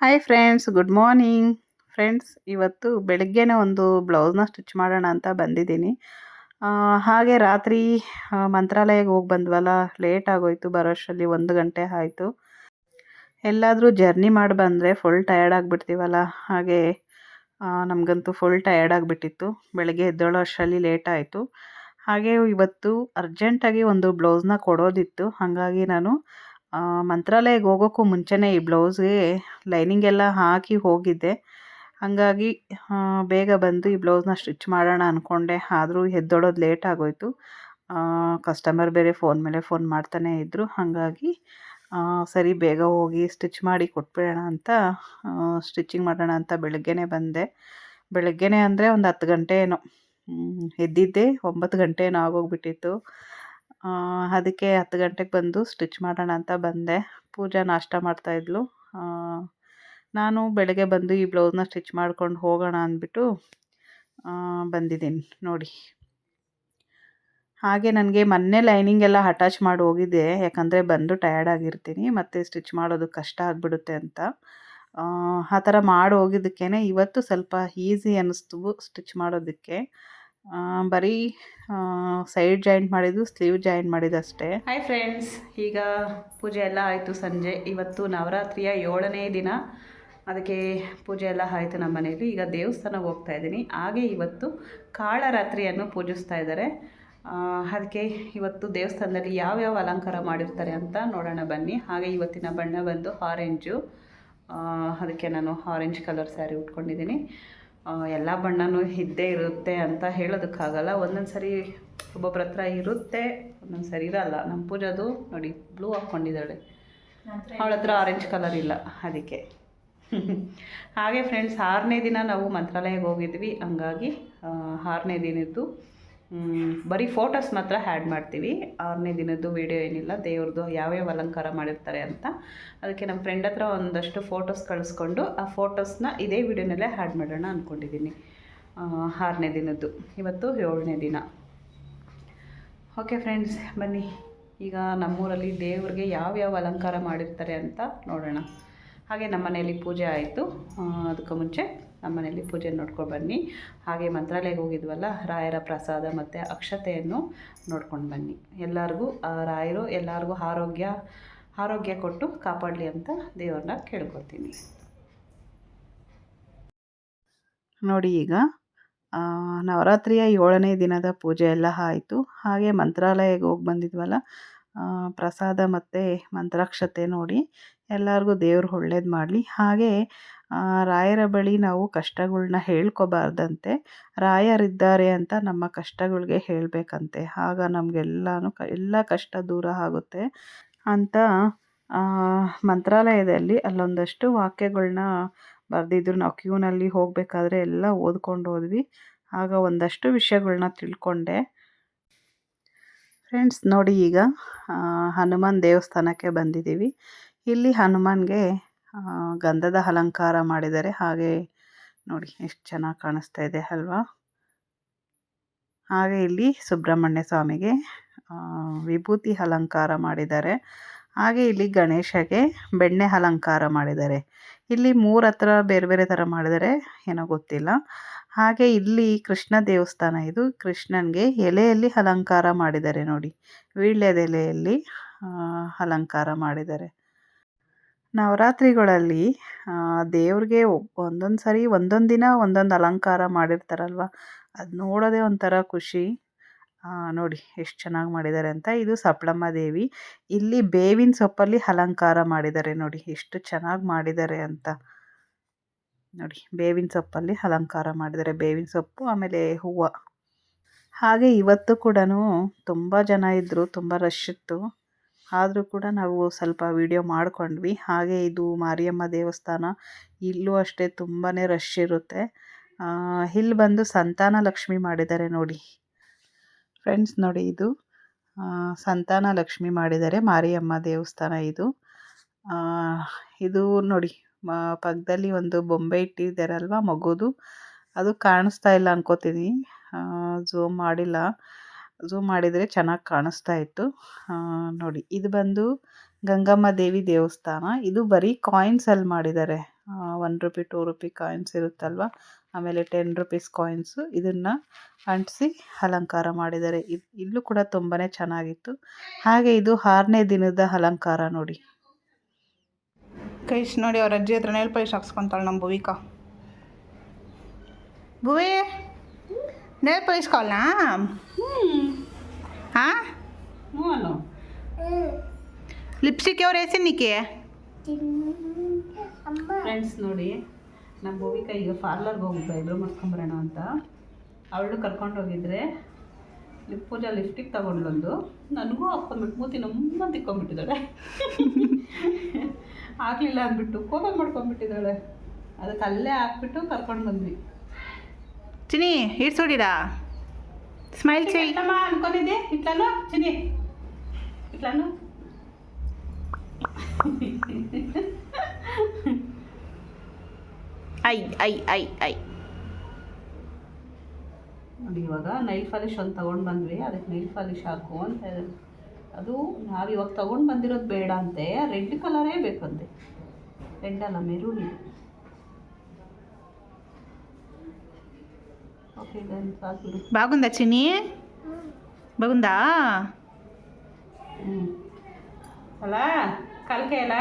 Hi friends good morning friends ಇವತ್ತು ಬೆಳಗ್ಗೆನೇ ಒಂದು ಬ್ಲೌಸ್ನ ಸ್ಟಿಚ್ ಮಾಡೋಣ ಅಂತ ಬಂದಿದ್ದೀನಿ. ಹಾಗೆ ರಾತ್ರಿ ಮಂತ್ರಾಲಯಕ್ಕೆ ಹೋಗಿ ಬಂದ್ವಲ್ಲ ಲೇಟ್ ಆಗೋಯ್ತು, ಬರೋಷ್ಟರಲ್ಲಿ ಒಂದು ಗಂಟೆ ಆಯಿತು. ಎಲ್ಲಾದರೂ ಜರ್ನಿ ಮಾಡಿ ಬಂದರೆ ಫುಲ್ ಟಯರ್ಡ್ ಆಗಿಬಿಡ್ತೀವಲ್ಲ, ಹಾಗೆ ನಮಗಂತೂ ಫುಲ್ ಟಯರ್ಡ್ ಆಗಿಬಿಟ್ಟಿತ್ತು. ಬೆಳಗ್ಗೆ ಎದ್ದೇಳೋ ಅಷ್ಟರಲ್ಲಿ ಲೇಟ್ ಆಯಿತು. ಹಾಗೆ ಇವತ್ತು ಅರ್ಜೆಂಟಾಗಿ ಒಂದು ಬ್ಲೌಸ್ನ ಕೊಡೋದಿತ್ತು. ಹಾಗಾಗಿ ನಾನು ಮಂತ್ರಾಲಯಕ್ಕೆ ಹೋಗೋಕ್ಕೂ ಮುಂಚೆನೇ ಈ ಬ್ಲೌಸ್ಗೆ ಲೈನಿಂಗ್ ಎಲ್ಲ ಹಾಕಿ ಹೋಗಿದ್ದೆ. ಹಾಗಾಗಿ ಬೇಗ ಬಂದು ಈ ಬ್ಲೌಸ್ನ ಸ್ಟಿಚ್ ಮಾಡೋಣ ಅಂದ್ಕೊಂಡೆ ಆದರೂ ಎದ್ದೊಳೋದು ಲೇಟ್ ಆಗೋಯ್ತು. ಕಸ್ಟಮರ್ ಬೇರೆ ಫೋನ್ ಮೇಲೆ ಫೋನ್ ಮಾಡ್ತಾನೇ ಇದ್ದರು ಹಾಗಾಗಿ ಸರಿ ಬೇಗ ಹೋಗಿ ಸ್ಟಿಚ್ ಮಾಡಿ ಕೊಟ್ಬಿಡೋಣ ಅಂತ ಸ್ಟಿಚಿಂಗ್ ಮಾಡೋಣ ಅಂತ ಬೆಳಗ್ಗೆನೇ ಬಂದೆ. ಬೆಳಗ್ಗೆನೇ ಅಂದರೆ ಒಂದು ಹತ್ತು ಗಂಟೆ ಏನೋ. ಎದ್ದಿದ್ದೆ. ಒಂಬತ್ತು ಗಂಟೆ ಆಗೋಗ್ಬಿಟ್ಟಿತ್ತು ಅದಕ್ಕೆ ಹತ್ತು ಗಂಟೆಗೆ ಬಂದು ಸ್ಟಿಚ್ ಮಾಡೋಣ ಅಂತ ಬಂದೆ. ಪೂಜಾ ನಾಷ್ಟ ಮಾಡ್ತಾಯಿದ್ಲು ನಾನು ಬೆಳಗ್ಗೆ ಬಂದು ಈ ಬ್ಲೌಸ್ನ ಸ್ಟಿಚ್ ಮಾಡ್ಕೊಂಡು ಹೋಗೋಣ ಅಂದ್ಬಿಟ್ಟು ಬಂದಿದ್ದೀನಿ ನೋಡಿ. ಹಾಗೆ ನನಗೆ ಮೊನ್ನೆ ಲೈನಿಂಗ್ ಎಲ್ಲ ಅಟ್ಯಾಚ್ ಮಾಡಿ ಹೋಗಿದ್ದೆ. ಯಾಕಂದರೆ ಬಂದು ಟಯರ್ಡ್ ಆಗಿರ್ತೀನಿ. ಮತ್ತು ಸ್ಟಿಚ್ ಮಾಡೋದು ಕಷ್ಟ ಆಗಿಬಿಡುತ್ತೆ ಅಂತ. ಆ, ಥರ ಮಾಡಿ ಹೋಗಿದ್ದಕ್ಕೇ ಇವತ್ತು ಸ್ವಲ್ಪ ಈಸಿ ಅನ್ನಿಸ್ತು ಸ್ಟಿಚ್ ಮಾಡೋದಕ್ಕೆ. ಬರೀ ಸೈಡ್ ಜಾಯಿಂಟ್ ಮಾಡಿದ್ದು ಸ್ಲೀವ್ ಜಾಯಿಂಟ್ ಮಾಡಿದ್ದಷ್ಟೇ. ಹಾಯ್ ಫ್ರೆಂಡ್ಸ್ ಈಗ ಪೂಜೆ ಎಲ್ಲ ಆಯಿತು ಸಂಜೆ. ಇವತ್ತು ನವರಾತ್ರಿಯ ಏಳನೇ ದಿನ. ಅದಕ್ಕೆ ಪೂಜೆ ಎಲ್ಲ ಆಯಿತು ನಮ್ಮ ಮನೆಯಲ್ಲಿ. ಈಗ ದೇವಸ್ಥಾನಕ್ಕೆ ಹೋಗ್ತಾ ಇದ್ದೀನಿ. ಹಾಗೆ ಇವತ್ತು ಕಾಳರಾತ್ರಿಯನ್ನು ಪೂಜಿಸ್ತಾ ಇದ್ದಾರೆ. ಅದಕ್ಕೆ ಇವತ್ತು ದೇವಸ್ಥಾನದಲ್ಲಿ ಯಾವ್ಯಾವ ಅಲಂಕಾರ ಮಾಡಿರ್ತಾರೆ ಅಂತ ನೋಡೋಣ ಬನ್ನಿ. ಹಾಗೆ ಇವತ್ತಿನ ಬಣ್ಣ ಬಂದು ಆರೆಂಜು ಅದಕ್ಕೆ ನಾನು ಆರೆಂಜ್ ಕಲರ್ ಸ್ಯಾರಿ ಉಟ್ಕೊಂಡಿದ್ದೀನಿ. ಎಲ್ಲ ಬಣ್ಣನೂ ಇದ್ದೇ ಇರುತ್ತೆ ಅಂತ ಹೇಳೋದಕ್ಕಾಗಲ್ಲ. ಒಂದೊಂದು ಸರಿ ಒಬ್ಬೊಬ್ರ ಹತ್ರ ಇರುತ್ತೆ ಒಂದೊಂದು ಸರಿ ಇರಲ್ಲ. ನಮ್ಮ ಪೂಜಾದು ನೋಡಿ ಬ್ಲೂ ಹಾಕ್ಕೊಂಡಿದ್ದಾಳೆ ಅವಳ ಹತ್ರ ಆರೆಂಜ್ ಕಲರ್ ಇಲ್ಲ, ಅದಕ್ಕೆ. ಹಾಗೆ ಫ್ರೆಂಡ್ಸ್ ಆರನೇ ದಿನ ನಾವು ಮಂತ್ರಾಲಯಕ್ಕೆ ಹೋಗಿದ್ವಿ. ಹಂಗಾಗಿ ಆರನೇ ದಿನದ್ದು ಬರೀ ಫೋಟೋಸ್ ಮಾತ್ರ ಹ್ಯಾಡ್ ಮಾಡ್ತೀವಿ. ಆರನೇ ದಿನದ್ದು ವೀಡಿಯೋ ಏನಿಲ್ಲ ದೇವ್ರದ್ದು ಯಾವ್ಯಾವ ಅಲಂಕಾರ ಮಾಡಿರ್ತಾರೆ ಅಂತ. ಅದಕ್ಕೆ ನಮ್ಮ ಫ್ರೆಂಡ್ ಹತ್ರ ಒಂದಷ್ಟು ಫೋಟೋಸ್ ಕಳಿಸ್ಕೊಂಡು ಆ ಫೋಟೋಸ್ನ ಇದೇ ವಿಡಿಯೋನಲ್ಲೇ ಹ್ಯಾಡ್ ಮಾಡೋಣ ಅಂದ್ಕೊಂಡಿದ್ದೀನಿ ಆರನೇ ದಿನದ್ದು. ಇವತ್ತು ಏಳನೇ ದಿನ. ಓಕೆ ಫ್ರೆಂಡ್ಸ್ ಬನ್ನಿ. ಈಗ ನಮ್ಮೂರಲ್ಲಿ ದೇವ್ರಿಗೆ ಯಾವ್ಯಾವ ಅಲಂಕಾರ ಮಾಡಿರ್ತಾರೆ ಅಂತ ನೋಡೋಣ. ಹಾಗೆ ನಮ್ಮ ಮನೆಯಲ್ಲಿ ಪೂಜೆ ಆಯಿತು. ಅದಕ್ಕೂ ಮುಂಚೆ ನಮ್ಮ ಮನೆಯಲ್ಲಿ ಪೂಜೆ ನೋಡ್ಕೊಂಡು ಬನ್ನಿ. ಹಾಗೆ ಮಂತ್ರಾಲಯಕ್ಕೆ ಹೋಗಿದ್ವಲ್ಲ, ರಾಯರ ಪ್ರಸಾದ ಮತ್ತು ಅಕ್ಷತೆಯನ್ನು ನೋಡ್ಕೊಂಡು ಬನ್ನಿ. ಎಲ್ಲರಿಗೂ ರಾಯರು ಎಲ್ಲರಿಗೂ ಆರೋಗ್ಯ ಆರೋಗ್ಯ ಕೊಟ್ಟು ಕಾಪಾಡಲಿ ಅಂತ ದೇವ್ರನ್ನ ಕೇಳ್ಕೊತೀನಿ ನೋಡಿ ಈಗ ನವರಾತ್ರಿಯ ಏಳನೇ ದಿನದ ಪೂಜೆ ಎಲ್ಲ ಆಯಿತು. ಹಾಗೆ ಮಂತ್ರಾಲಯಕ್ಕೆ ಹೋಗಿ ಬಂದಿದ್ವಲ್ಲ ಪ್ರಸಾದ ಮತ್ತು ಮಂತ್ರಾಕ್ಷತೆ ನೋಡಿ ಎಲ್ಲರಿಗೂ ದೇವ್ರು ಒಳ್ಳೇದು ಮಾಡಲಿ. ಹಾಗೆ ರಾಯರ ಬಳಿ ನಾವು ಕಷ್ಟಗಳನ್ನ ಹೇಳ್ಕೊಬಾರ್ದಂತೆ ರಾಯರಿದ್ದಾರೆ ಅಂತ ನಮ್ಮ ಕಷ್ಟಗಳಿಗೆ ಹೇಳಬೇಕಂತೆ. ಆಗ ನಮಗೆಲ್ಲನೂ ಕ, ಎಲ್ಲ ಕಷ್ಟ ದೂರ ಆಗುತ್ತೆ ಅಂತ ಮಂತ್ರಾಲಯದಲ್ಲಿ ಅಲ್ಲೊಂದಷ್ಟು ವಾಕ್ಯಗಳನ್ನ ಬರೆದಿದ್ರು. ನಾವು ಕ್ಯೂನಲ್ಲಿ ಹೋಗಬೇಕಾದ್ರೆ ಎಲ್ಲ ಓದ್ಕೊಂಡು ಹೋದ್ವಿ. ಆಗ ಒಂದಷ್ಟು ವಿಷಯಗಳನ್ನ ತಿಳ್ಕೊಂಡೆ. ಫ್ರೆಂಡ್ಸ್, ನೋಡಿ ಈಗ ಹನುಮಾನ್ ದೇವಸ್ಥಾನಕ್ಕೆ ಬಂದಿದ್ದೀವಿ. ಇಲ್ಲಿ ಹನುಮಾನ್ಗೆ ಗಂಧದ ಅಲಂಕಾರ ಮಾಡಿದ್ದಾರೆ. ಹಾಗೆ ನೋಡಿ, ಎಷ್ಟು ಚೆನ್ನಾಗಿ ಕಾಣಿಸ್ತಾ ಇದೆ ಅಲ್ವಾ? ಹಾಗೆ ಇಲ್ಲಿ ಸುಬ್ರಹ್ಮಣ್ಯ ಸ್ವಾಮಿಗೆ ವಿಭೂತಿ ಅಲಂಕಾರ ಮಾಡಿದ್ದಾರೆ. ಹಾಗೆ ಇಲ್ಲಿ ಗಣೇಶಗೆ ಬೆಣ್ಣೆ ಅಲಂಕಾರ ಮಾಡಿದ್ದಾರೆ. ಇಲ್ಲಿ ಮೂರು ಹತ್ರ ಬೇರೆ ಬೇರೆ ಥರ ಮಾಡಿದರೆ ಏನೋ ಗೊತ್ತಿಲ್ಲ. ಹಾಗೆ ಇಲ್ಲಿ ಕೃಷ್ಣ ದೇವಸ್ಥಾನ ಇದು. ಕೃಷ್ಣನಿಗೆ ಎಲೆಯಲ್ಲಿ ಅಲಂಕಾರ ಮಾಡಿದ್ದಾರೆ ನೋಡಿ. ವೀಳ್ಯದೆಲೆಯಲ್ಲಿ ಅಲಂಕಾರ ಮಾಡಿದ್ದಾರೆ. ನವರಾತ್ರಿಗಳಲ್ಲಿ ದೇವ್ರಿಗೆ ಒಂದೊಂದು ಸರಿ ಒಂದೊಂದು ದಿನ ಒಂದೊಂದು ಅಲಂಕಾರ ಮಾಡಿರ್ತಾರಲ್ವ? ಅದು ನೋಡೋದೇ ಒಂಥರ ಖುಷಿ. ನೋಡಿ ಎಷ್ಟು ಚೆನ್ನಾಗಿ ಮಾಡಿದ್ದಾರೆ ಅಂತ. ಇದು ಸಪ್ಲಮ್ಮ ದೇವಿ. ಇಲ್ಲಿ ಬೇವಿನ ಸೊಪ್ಪಲ್ಲಿ ಅಲಂಕಾರ ಮಾಡಿದ್ದಾರೆ ನೋಡಿ, ಎಷ್ಟು ಚೆನ್ನಾಗಿ ಮಾಡಿದ್ದಾರೆ ಅಂತ. ನೋಡಿ, ಬೇವಿನ ಸೊಪ್ಪಲ್ಲಿ ಅಲಂಕಾರ ಮಾಡಿದ್ದಾರೆ. ಬೇವಿನ ಸೊಪ್ಪು, ಆಮೇಲೆ ಹೂವು. ಹಾಗೆ ಇವತ್ತು ಕೂಡ ತುಂಬ ಜನ ಇದ್ದರು ತುಂಬ ರಶ್ ಇತ್ತು. ಆದರೂ ಕೂಡ ನಾವು ಸ್ವಲ್ಪ ವಿಡಿಯೋ ಮಾಡಿಕೊಂಡ್ವಿ. ಹಾಗೆ ಇದು ಮಾರಿಯಮ್ಮ ದೇವಸ್ಥಾನ ಇಲ್ಲೂ ಅಷ್ಟೇ ತುಂಬಾ ರಶ್ ಇರುತ್ತೆ. ಇಲ್ಲಿ ಬಂದು ಸಂತಾನ ಲಕ್ಷ್ಮಿ ಮಾಡಿದ್ದಾರೆ ನೋಡಿ. ಫ್ರೆಂಡ್ಸ್ ನೋಡಿ ಇದು. ಸಂತಾನ ಲಕ್ಷ್ಮಿ ಮಾಡಿದ್ದಾರೆ. ಮಾರಿಯಮ್ಮ ದೇವಸ್ಥಾನ ಇದು. ಇದು ನೋಡಿ ಪಕ್ಕದಲ್ಲಿ ಒಂದು ಬೊಂಬೆ ಇಟ್ಟಿದ್ದಾರಲ್ವ ಮಗುದು? ಅದು ಕಾಣಿಸ್ತಾ ಇಲ್ಲ ಅನ್ಕೋತೀನಿ. ಝೂಮ್ ಮಾಡಿಲ್ಲ. ಝೂಮ್ ಮಾಡಿದರೆ ಚೆನ್ನಾಗಿ ಕಾಣಿಸ್ತಾ ಇತ್ತು. ನೋಡಿ ಇದು ಬಂದು ಗಂಗಮ್ಮ ದೇವಿ ದೇವಸ್ಥಾನ. ಇದು ಬರೀ ಕಾಯಿನ್ಸಲ್ಲಿ ಮಾಡಿದ್ದಾರೆ. One rupee two rupee coins ಇರುತ್ತಲ್ವ? ಆಮೇಲೆ ಟೆನ್ ರುಪೀಸ್ ಕಾಯಿನ್ಸು ಇದನ್ನು ಅಂಟಿಸಿ ಅಲಂಕಾರ ಮಾಡಿದ್ದಾರೆ. ಇದು ಇಲ್ಲೂ ಕೂಡ ತುಂಬಾ ಚೆನ್ನಾಗಿತ್ತು. ಹಾಗೆ ಇದು ಆರನೇ ದಿನದ ಅಲಂಕಾರ ನೋಡಿ. ಕೈಶ್ ನೋಡಿ ಅವ್ರ ಅಜ್ಜಿ ಹತ್ರ ನೇಲ್ ಪಾಲಿಶ್ ಹಾಕ್ಸ್ಕೊತಾಳೆ ನಮ್ಮ ಭುವಿಕಾ. ಭುವಿ ನೇಲ್ ಪಾಲಿಶ್ ಕಾಲ್ನಾ ಹಾಂ? ಲಿಪ್ಸ್ಟಿಕ್ ಅವ್ರು ಎಸಿನಿಕೆ ಫ್ರೆಂಡ್ಸ್ ನೋಡಿ ನಮ್ಮ ಭೂಮಿಕ ಈಗ ಪಾರ್ಲರ್ಗೆ ಹೋಗಿದ್ದೆ ಇಬ್ಬರು ಮಾಡ್ಕೊಂಬರೋಣ ಅಂತ. ಅವಳು ಕರ್ಕೊಂಡು ಹೋಗಿದ್ರೆ ಲಿಪ್ ಪೂಜಾ ಲಿಪ್ಸ್ಟಿಕ್ ತಗೊಂಡ್ಲೊಂದು ನನಗೂ ಹಾಕ್ಕೊಂಡ್ಬಿಟ್ಟು ಮೂತಿ ನಮ್ಮ ತಿಕ್ಕೊಂಡ್ಬಿಟ್ಟಿದ್ದಾಳೆ. ಆಗಲಿಲ್ಲ ಅಂದ್ಬಿಟ್ಟು ಕೋಪ ಮಾಡ್ಕೊಂಡ್ಬಿಟ್ಟಿದ್ದಾಳೆ. ಅದಕ್ಕೆ ಅಲ್ಲೇ ಹಾಕ್ಬಿಟ್ಟು ಕರ್ಕೊಂಡು ಬಂದ್ವಿ. ಚಿನಿ ಹಿಡ್ಸೋಡಿರಾ ಸ್ಮೈಲ್ ಚೆಯ್ ಇಟ್ಲಮ್ಮ ಅನ್ಕೊಂಡಿದ್ದೆ ಇಟ್ಲಾನು ಚಿನಿ ಇಟ್ಲಾನು ಐ ಐ ಐ ಐ ನೋಡಿ ಇವಾಗ ನೈಲ್ ಪಾಲಿಶ್ ಒಂದು ತೊಗೊಂಡು ಬಂದ್ವಿ ಅದಕ್ಕೆ ನೈಲ್ ಪಾಲಿಶ್ ಹಾಕು ಅಂತ ಹೇಳಿದ್ರು ಅದು ನಾವು ಇವಾಗ ತೊಗೊಂಡು ಬಂದಿರೋದು ಬೇಡ ಅಂತೆ ರೆಡ್ ಕಲರೇ ಬೇಕಂತೆ ರೆಡ್ ಅಲ್ಲ ಮೆರೂನ್ ಇದು ಓಕೆ ಗನ್ ಸಾಕು బాగుందా చిని బాగుందా ಹ್ಞೂ ಅಲ್ಲ ಕಲ್ಕೆ ಅಲ್ಲ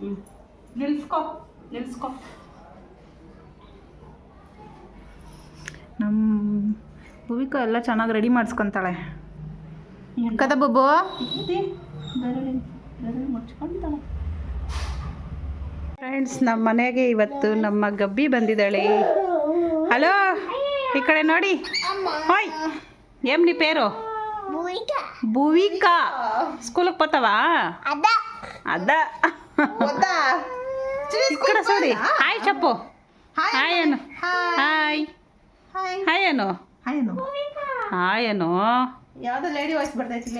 ಹ್ಞೂ ನಿಲ್ಸ್ಕೊ ನಿಲ್ಸ್ಕೊ ನಮ್ಮ ಭೂವಿಕಾ ಎಲ್ಲ ಚೆನ್ನಾಗಿ ರೆಡಿ ಮಾಡಿಸ್ಕೊತಾಳೆ ಕದ ಬೊಬ್ಬು ಫ್ರೆಂಡ್ಸ್ ನಮ್ಮ ಮನೆಗೆ ಇವತ್ತು ನಮ್ಮ ಗಬ್ಬಿ ಬಂದಿದ್ದಾಳೆ. ಹಲೋ ಈ ಕಡೆ ನೋಡಿ. ಹೋಯ್. ಏಮ್ ನಿ ಪೇರು? ಭೂವಿಕಾ. ಸ್ಕೂಲಿಗೆ ಬತ್ತವಾ? ಅದ. ಈ ಕಡೆ ಸರಿ. ಹಾಯ್ ಚಪ್ಪು. ಹಾಯ್ ಏನು ಹಾಯ್ ಹಾಯ್ ಏನು ಹಾಯ್ ಏನು ಯಾವುದೋ ಲೇಡಿ ವಾಯ್ಸ್ ಬರ್ತೈತಿ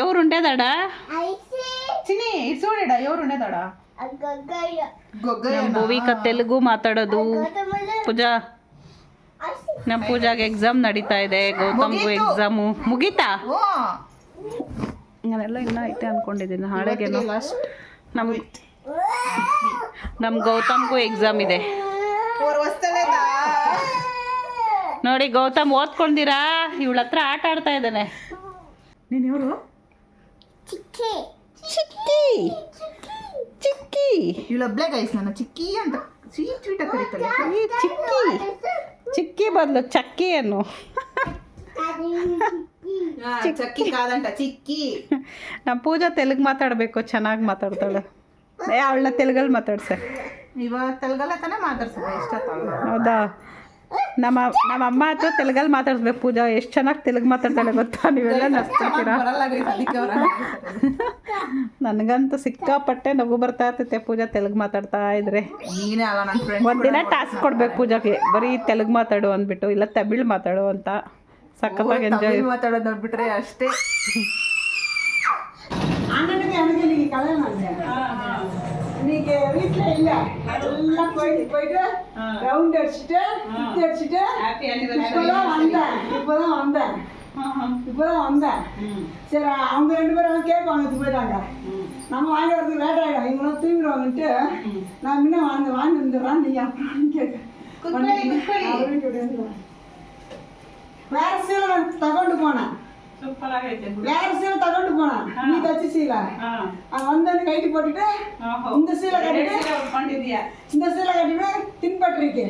ಎವ್ರು ಉಂಟೇದಾಡ ఉండేదాడా ಚಿನಿ ಇಡ್ಸೋಡಿಡ ఎవరు ఉండేదాడా ನಮ್ಮ ಭೂವಿಕ ತೆಲುಗು ಮಾತಾಡೋದು ಪೂಜಾ ನಮ್ಮ ಪೂಜಾಗೆ ಎಕ್ಸಾಮ್ ನಡೀತಾ ಇದೆ ಗೌತಮ್ಗೂ ಎಕ್ಸಾಮು ಮುಗೀತಾ ನಾನೆಲ್ಲ ಇನ್ನೂ ಐತೆ ಅನ್ಕೊಂಡಿದ್ದೀನಿ ನಾಳೆಗೇನು ನಮ್ಮ ನಮ್ಮ ಗೌತಮ್ಗೂ ಎಕ್ಸಾಮ್ ಇದೆ ನೋಡಿ ಗೌತಮ್ ಓದ್ಕೊಂಡಿರಾ ಇವಳ ಹತ್ರ ಆಟ ಆಡ್ತಾ ಇದ್ದಾನೆ ನೀನು ಇವರು ಚಿಕ್ಕಿ. ಚಿಕ್ಕಿ. ಇವಳು ಒಬ್ಳೆ ಗೈಸ್ ನನ್ನ ಚಿಕ್ಕಿ ಅಂತ ಸ್ವೀಟ್ ಸ್ವೀಟ್ ಕರೀತಾರೆ ಈ ಚಿಕ್ಕಿ. ಚಿಕ್ಕಿ ಬದಲು ಚಕ್ಕಿ ಅನ್ನು. ಚಕ್ಕಿ. ಕಾದಂಟ ಚಿಕ್ಕಿ. ನಮ್ಮ ಪೂಜಾ ತೆಲುಗು ಮಾತಾಡಬೇಕು ಚೆನ್ನಾಗಿ ಮಾತಾಡ್ತಾಳೆ. ಏ ಅವಳನ್ನ ತೆಲುಗಲ್ಲಿ ಮಾತಾಡ್ಸೆ. ಇವಾಗ ತೆಲುಗಲ್ಲ ತಾನೇ ಮಾತಾಡ್ಸೋದು ಇಷ್ಟ ಹೌದಾ? ನಮ್ಮ ನಮ್ಮ ಅಮ್ಮ ಹತ್ರ ತೆಲುಗಲ್ಲಿ ಮಾತಾಡ್ಸ್ಬೇಕು ಪೂಜಾ. ಎಷ್ಟು ಚೆನ್ನಾಗಿ ತೆಲುಗು ಮಾತಾಡ್ತಾಳೆ ಗೊತ್ತಾ? ನೀವೆಲ್ಲ ನಗ್ತಿರ್ತೀರಾ ನನಗಂತೂ ಸಿಕ್ಕಾಪಟ್ಟೆ ನಗು ಬರ್ತಾ ಇರ್ತೈತೆ ಪೂಜಾ ತೆಲುಗು ಮಾತಾಡ್ತಾ ಇದ್ರೆ. ನೀನೇ ಅಲ್ಲ ನನ್ನ ಫ್ರೆಂಡ್ ಒಂದಿನ ಟಾಸ್ಕ್ ಕೊಡ್ಬೇಕು ಪೂಜಾಗೆ. ಬರೀ ತೆಲುಗು ಮಾತಾಡು ಅಂದ್ಬಿಟ್ಟು ಇಲ್ಲ ತಮಿಳ್ ಮಾತಾಡು ಅಂತ. ಸಖತ್ತಾಗಿ ಎಂಜಾಯ್ ಮಾತಾಡೋದು ನೋಡ್ಬಿಟ್ರೆ ಅಷ್ಟೇ. இன்னைக்கு வீட்டுல இல்ல. எல்லாம் போயிட்டு போயிட்டு ரவுண்ட் அடிச்சுட்டு சுத்தி அடிச்சுட்டு இப்பதான் வந்தேன் இப்பதான் வந்தேன். இப்பதான் வந்தேன். சரி அவங்க ரெண்டு பேரும் கேக் வாங்கிட்டு போயிட்டாங்க. நம்ம வாங்கி வரதுக்கு லேட் ஆகிடும் இவங்களும் தூங்கிடுவாங்கன்ட்டு நான் முன்ன வாங்க வாங்கி வந்துடுறேன் நீ அப்புறம் கேட்க வேற சீலை தಗೊಂಡು போனேன். யார சீலை தகவல் போனா நீ தச்சு சீலை. அவன் வந்து அந்த கைட்டு போட்டுட்டு இந்த சீலை கட்டிட்டு இந்த சீலை கட்டிட்டு தின்பற்றிக்கு.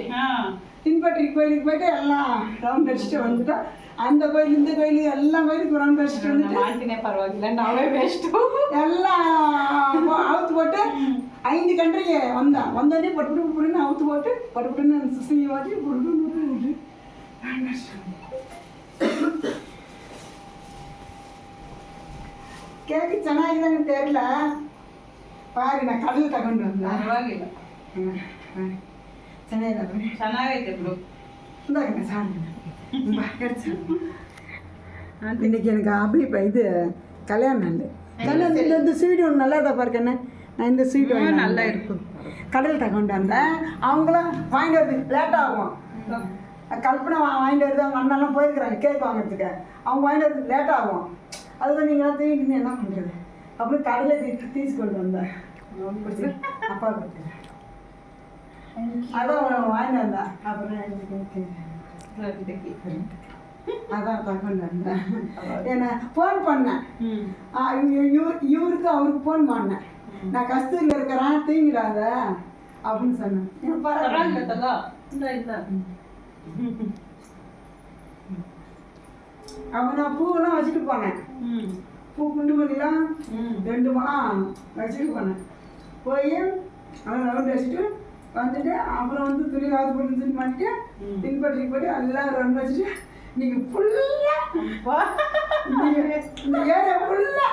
தின்பற்றிக்கு கோயிலுக்கு போயிட்டு எல்லாம் ரவுண்ட் அடிச்சுட்டு வந்துட்டோம். அந்த கோயில் இந்த கோயில் எல்லா கோயிலுக்கு ரவுண்ட் அடிச்சுட்டு வந்துட்டு பரவாயில்ல நாவே வேஸ்ட்டு எல்லாம் அவுத்து போட்டு ஐந்து கன்றைக்கு வந்தான் வந்தோடனே பட்டு புடுன்னு அவுத்து போட்டு பட்டு புடுன்னு சிசிங்க வாட்டி புடுன்னு ಕೇಕ್ ಚೆನ್ನಾಗಿದೆ ಅಂತ தெரியல பாரு நான் கடல் ತಗೊಂಡು வந்தேன் ಪರವಾಗಿಲ್ಲ ಚೆನ್ನಾಗಿದೆ ಚೆನ್ನಾಗೈತೆ ಬಿಡು இந்தாங்க சாமி இன்னைக்கு எனக்கு அபி இது கல்யாணம் நாள் கல்யாணம் இந்த இந்த ஸ்வீட் ஒன்று நல்லா தான் பாருக்கண்ணே நான் இந்த ஸ்வீட் நல்லா இருக்கும் கடையில் தகொண்டு வந்தேன் அவங்களும் வாங்கிட்டு வரது லேட் ஆகும் கல்பனை வா வாங்கிட்டு வருது அவங்க அண்ணெல்லாம் போயிருக்கிறாங்க கேக் வாங்குறதுக்கு அவங்க வாங்கிட்டு வரது லேட் ஆகும் அதுக்கு நீங்கள் தூக்கிட்டு என்ன பண்ணுறது அப்புறம் கடையில் தீ தீச்சு கொண்டு வந்தேன் அப்பா கொடுத்தேன் அதான் வாங்கிட்டு வந்தேன் அப்புறம் எனக்கு அதான் தகொண்டு வந்தேன் ஃபோன் பண்ணேன். இவருக்கு அவருக்கு ஃபோன் பண்ணேன். நான் கஸ்தூரியில் இருக்கிறேன் தூங்கிடாத. அப்படின்னு சொன்னேன். பரவாயில்ல. அப்போ நான் பூவெல்லாம் வச்சுட்டு போனேன். பூ குண்டு மணிலாம் ரெண்டு மணம் வச்சுட்டு போனேன். போய் அதை ரவுண்ட் வச்சுட்டு வந்துட்டு அப்புறம் வந்து துணி காசு போட்டு மாட்டிட்டு பின்பற்றி போட்டு எல்லாம் ரவுண்ட் வச்சுட்டு நீங்க ஃபுல்லா இந்த ஏரியா ஃபுல்லாக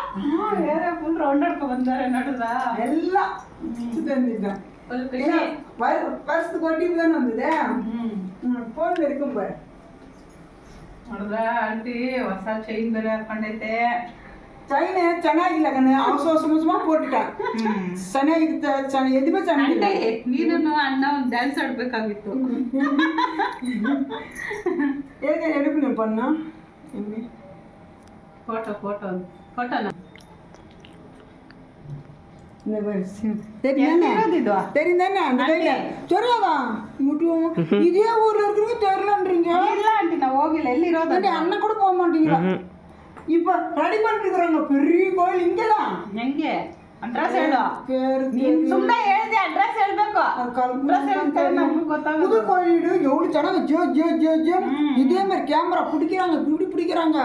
ஏரியா ஃபுல் ரவுண்ட் அடிக்க வந்தார் என்னடா எல்லாம் சுற்றி வந்துட்டேன் வருஷத்துக்கு ஒரு டீம் தானே வந்தது. போன் இருக்கும் பாரு. ನೋಡಿದ್ರ ಆಂಟಿ ಹೊಸ ಚೈನ್ ಬೇರೆ ಹಾಕೊಂಡೈತೆ. ಚೈನ್ ಚೆನ್ನಾಗಿಲ್ಲ ಕಣೆ ಅವಸ ಹೊಸ ಮುಸ್ಮ ಪೋಟಿಟ ಚೆನ್ನಾಗಿತ್ತು ಚೆನ್ನಾಗಿ ಎದಿಬ ಚೆನ್ನಾಗಿಲ್ಲ? ನೀನು ಅಣ್ಣ ಒಂದು ಡ್ಯಾನ್ಸ್ ಆಡ್ಬೇಕಾಗಿತ್ತು. ಹೇಗೆ ಎಡುಪು ನಿಮ್ಮ ಪಣ್ಣು ಫೋಟೋ ಫೋಟೋ ಫೋಟೋನ? தெரிந்தானே அந்த சொல்லாதா முட்டுவோம் இதே ஊர்ல இருக்கிறவங்க தெரியலன்றீங்க இல்ல ஆண்டி நான் ஓகேல இல்ல அண்ணன் கூட போக மாட்டீங்களா இப்போ ரெடி பண்ணிருக்கிறவங்க பெரிய கோயில் இங்கதான் எங்கே ಅಡ್ರೆಸ್ ಹೇಳು பேரு ನೀನ್ ಸುಮ್ಮನೆ ಹೇಳ್ದೆ ಅಡ್ರೆಸ್ ಹೇಳ್ಬೇಕು ಅಡ್ರೆಸ್ ಹೇಳ್ತಾರೆ ನಮ್ಗೆ புது ಗೊತ್ತಾಗೋದು கோயில் எவ்வளவு ஜனங்க ஜோ ஜோ ஜோ ஜோ இதே மாதிரி கேமரா பிடிக்கிறாங்க இப்படி பிடிக்கிறாங்க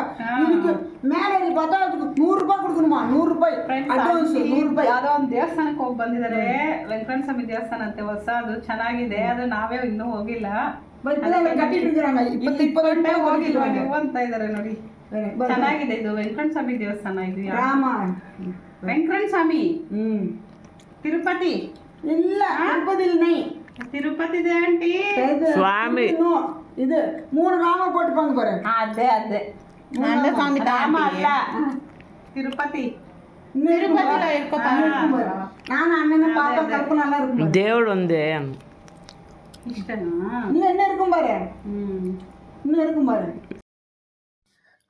இதுக்கு மேல ஏறி பார்த்தா அதுக்கு நூறு ரூபாய் கொடுக்கணுமா நூறு ரூபாய் அட்வான்ஸ் நூறு ரூபாய் ಯಾವ್ದೋ ಒಂದು ದೇವಸ್ಥಾನಕ್ಕೆ ಹೋಗಿ ಬಂದಿದ್ದಾರೆ ವೆಂಕಟ ಸ್ವಾಮಿ ದೇವಸ್ಥಾನ ಅಂತೆ ಹೊಸ ಅದು ಚೆನ್ನಾಗಿದೆ ಅದು ನಾವೇ ಇನ್ನೂ ಹೋಗಿಲ್ಲ பத்தில கட்டிட்டு இருக்கிறாங்க இப்ப இப்ப ಹೋಗಿಲ್ವಾ ನೀವು ಅಂತ ಇದಾರೆ ನೋಡಿ ಚೆನ್ನಾಗಿದೆ ಇದು ವೆಂಕಟ ಸ್ವಾಮಿ ದೇವಸ್ಥಾನ ಇದು ಯಾವ- ராமா ವೆಂಕಟ ಸ್ವಾಮಿ ம் ತಿರುಪತಿ இல்ல திருப்பதியில் நெய் ತಿರುಪತಿ ಇದೆ ಆಂಟಿ சுவாமி இது மூணு ராம போட்டுப்பாங்க பாரு ಅದೇ ಅದೇ சாமி ರಾಮ ಅಲ್ಲ ತಿರುಪತಿ இன்னும் இருக்கும் பாரு. ஆ, இருக்கும் பாரு. நானும் அண்ணனும் பாப்பா கல்பனை எல்லாம் இருக்கும் பாரு. దేవుడు ఉంది ಇಷ್ಟನಾ இன்னும் என்ன இருக்கும் பாரு ಹ್ಮ್ இன்னும் இருக்கும் பாரு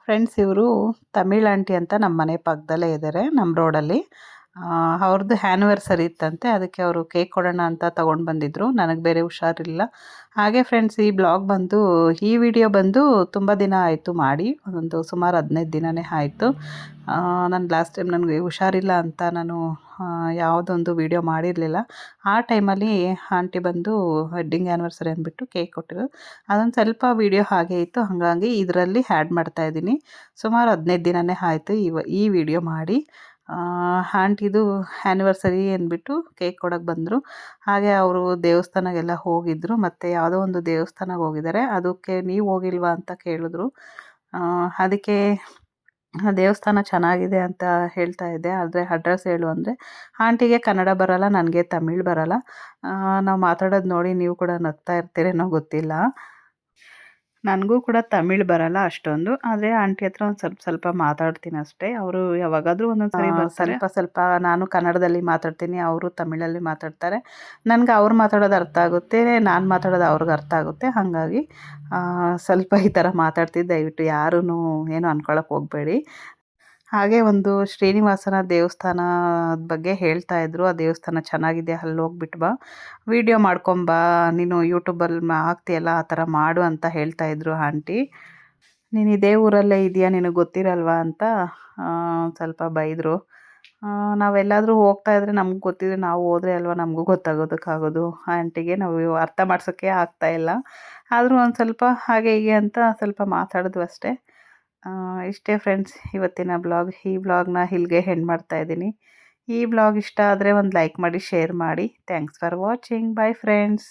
ಫ್ರೆಂಡ್ಸ್ ಇವರು ತಮಿಳ್ ಆಂಟಿ ಅಂತ ನಮ್ಮ ಮನೆ ಪಕ್ಕದಲ್ಲೇ ಇದ್ದಾರೆ ನಮ್ಮ ರೋಡಲ್ಲಿ ಅವ್ರದ್ದು ಹ್ಯಾನಿವರ್ಸರಿ ಇತ್ತಂತೆ, ಅದಕ್ಕೆ ಅವರು ಕೇಕ್ ಕೊಡೋಣ ಅಂತ ತೊಗೊಂಡು ಬಂದಿದ್ದರು ನನಗೆ ಬೇರೆ ಹುಷಾರಿಲ್ಲ. ಹಾಗೆ ಫ್ರೆಂಡ್ಸ್ ಈ ಬ್ಲಾಗ್ ಬಂದು, ಈ ವಿಡಿಯೋ ಬಂದು ತುಂಬ ದಿನ ಆಯಿತು ಮಾಡಿ. ಒಂದು ಸುಮಾರು ಹದಿನೈದು ದಿನವೇ ಆಯಿತು. ನಾನು ಲಾಸ್ಟ್ ಟೈಮ್ ನನಗೆ ಹುಷಾರಿಲ್ಲ ಅಂತ ನಾನು ಯಾವುದೊಂದು ವಿಡಿಯೋ ಮಾಡಿರಲಿಲ್ಲ. ಆ ಟೈಮಲ್ಲಿ ಆಂಟಿ ಬಂದು ವೆಡ್ಡಿಂಗ್ ಆ್ಯನಿವರ್ಸರಿ ಅಂದ್ಬಿಟ್ಟು ಕೇಕ್ ಕೊಟ್ಟಿರೋದು. ಅದೊಂದು ಸ್ವಲ್ಪ ವಿಡಿಯೋ ಹಾಗೆ ಇತ್ತು. ಹಾಗಾಗಿ ಇದರಲ್ಲಿ ಆ್ಯಡ್ ಮಾಡ್ತಾಯಿದ್ದೀನಿ ಸುಮಾರು ಹದಿನೈದು ದಿನವೇ ಆಯಿತು ಈ ವಿಡಿಯೋ ಮಾಡಿ. ಆಂಟಿದು ಆ್ಯನಿವರ್ಸರಿ ಅಂದ್ಬಿಟ್ಟು ಕೇಕ್ ಕೊಡೋಕೆ ಬಂದರು. ಹಾಗೆ ಅವರು ದೇವಸ್ಥಾನಗೆಲ್ಲ ಹೋಗಿದ್ದರು ಮತ್ತು ಯಾವುದೋ ಒಂದು ದೇವಸ್ಥಾನಕ್ಕೆ ಹೋಗಿದ್ದಾರೆ ಅದಕ್ಕೆ ನೀವು ಹೋಗಿಲ್ವಾ ಅಂತ ಕೇಳಿದ್ರು. ಅದಕ್ಕೆ ದೇವಸ್ಥಾನ ಚೆನ್ನಾಗಿದೆ ಅಂತ ಹೇಳ್ತಾ ಇದ್ದೆ. ಆದರೆ ಅಡ್ರೆಸ್ ಹೇಳು ಅಂದರೆ, ಆಂಟಿಗೆ ಕನ್ನಡ ಬರಲ್ಲ, ನನಗೆ ತಮಿಳ್ ಬರಲ್ಲ. ನಾವು ಮಾತಾಡೋದು ನೋಡಿ ನೀವು ಕೂಡ ನಗ್ತಾ ಇರ್ತೀರೇನೋ ಗೊತ್ತಿಲ್ಲ. ನನಗೂ ಕೂಡ ತಮಿಳ್ ಬರಲ್ಲ ಅಷ್ಟೊಂದು ಆದರೆ ಆಂಟಿ ಹತ್ರ ಒಂದು ಸ್ವಲ್ಪ ಸ್ವಲ್ಪ ಮಾತಾಡ್ತೀನಿ ಅಷ್ಟೇ. ಅವರು ಯಾವಾಗಾದರೂ ಒಂದೊಂದು ಸರಿ ಬರ್ತಾರೆ. ಸ್ವಲ್ಪ ಸ್ವಲ್ಪ ನಾನು ಕನ್ನಡದಲ್ಲಿ ಮಾತಾಡ್ತೀನಿ ಅವರು ತಮಿಳಲ್ಲಿ ಮಾತಾಡ್ತಾರೆ. ನನಗೆ ಅವ್ರು ಮಾತಾಡೋದು ಅರ್ಥ ಆಗುತ್ತೆ ನಾನು ಮಾತಾಡೋದು ಅವ್ರಿಗೆ ಅರ್ಥ ಆಗುತ್ತೆ. ಹಾಗಾಗಿ ಸ್ವಲ್ಪ ಈ ಥರ ಮಾತಾಡ್ತಿದ್ದು ದಯವಿಟ್ಟು ಯಾರೂ ಏನು ಅನ್ಕೊಳಕ್ಕೆ ಹೋಗಬೇಡಿ. ಹಾಗೆ ಒಂದು ಶ್ರೀನಿವಾಸನ ದೇವಸ್ಥಾನದ ಬಗ್ಗೆ ಹೇಳ್ತಾ ಇದ್ರು. ಆ ದೇವಸ್ಥಾನ ಚೆನ್ನಾಗಿದೆ, ಅಲ್ಲಿ ಹೋಗ್ಬಿಟ್ಟು ಬಾ. ವಿಡಿಯೋ ಮಾಡ್ಕೊಂಬಾ ನೀನು ಯೂಟ್ಯೂಬಲ್ಲಿ ಹಾಕ್ತಿಯಲ್ಲ ಆ ಥರ ಮಾಡು ಅಂತ ಹೇಳ್ತಾ ಇದ್ರು ಆಂಟಿ. ನೀನು ಇದೇ ಊರಲ್ಲೇ ಇದೆಯಾ? ನಿನಗೆ ಗೊತ್ತಿರಲ್ವಾ ಅಂತ ಸ್ವಲ್ಪ ಬೈದರು. ನಾವೆಲ್ಲಾದರೂ ಹೋಗ್ತಾ ಇದ್ರೆ ನಮ್ಗೆ ಗೊತ್ತಿದ್ರೆ ನಾವು ಹೋದ್ರೆ ಅಲ್ವಾ? ನಮಗೂ ಗೊತ್ತಾಗೋದಕ್ಕಾಗೋದು. ಆಂಟಿಗೆ ನಾವು ಅರ್ಥ ಮಾಡ್ಸೋಕ್ಕೆ ಇಲ್ಲ. ಆದರೂ ಒಂದು ಸ್ವಲ್ಪ ಹಾಗೆ ಹೀಗೆ ಅಂತ ಸ್ವಲ್ಪ ಮಾತಾಡಿದ್ವು ಅಷ್ಟೇ ಇಷ್ಟೇ ಫ್ರೆಂಡ್ಸ್ ಇವತ್ತಿನ ಬ್ಲಾಗ್ ಈ ಬ್ಲಾಗ್ನ ಇಲ್ಲಿಗೆ ಹೆಂಡ್ ಮಾಡ್ತಾ ಇದ್ದೀನಿ. ಈ ಬ್ಲಾಗ್ ಇಷ್ಟ ಆದರೆ ಒಂದು ಲೈಕ್ ಮಾಡಿ ಶೇರ್ ಮಾಡಿ. Thanks for watching bye friends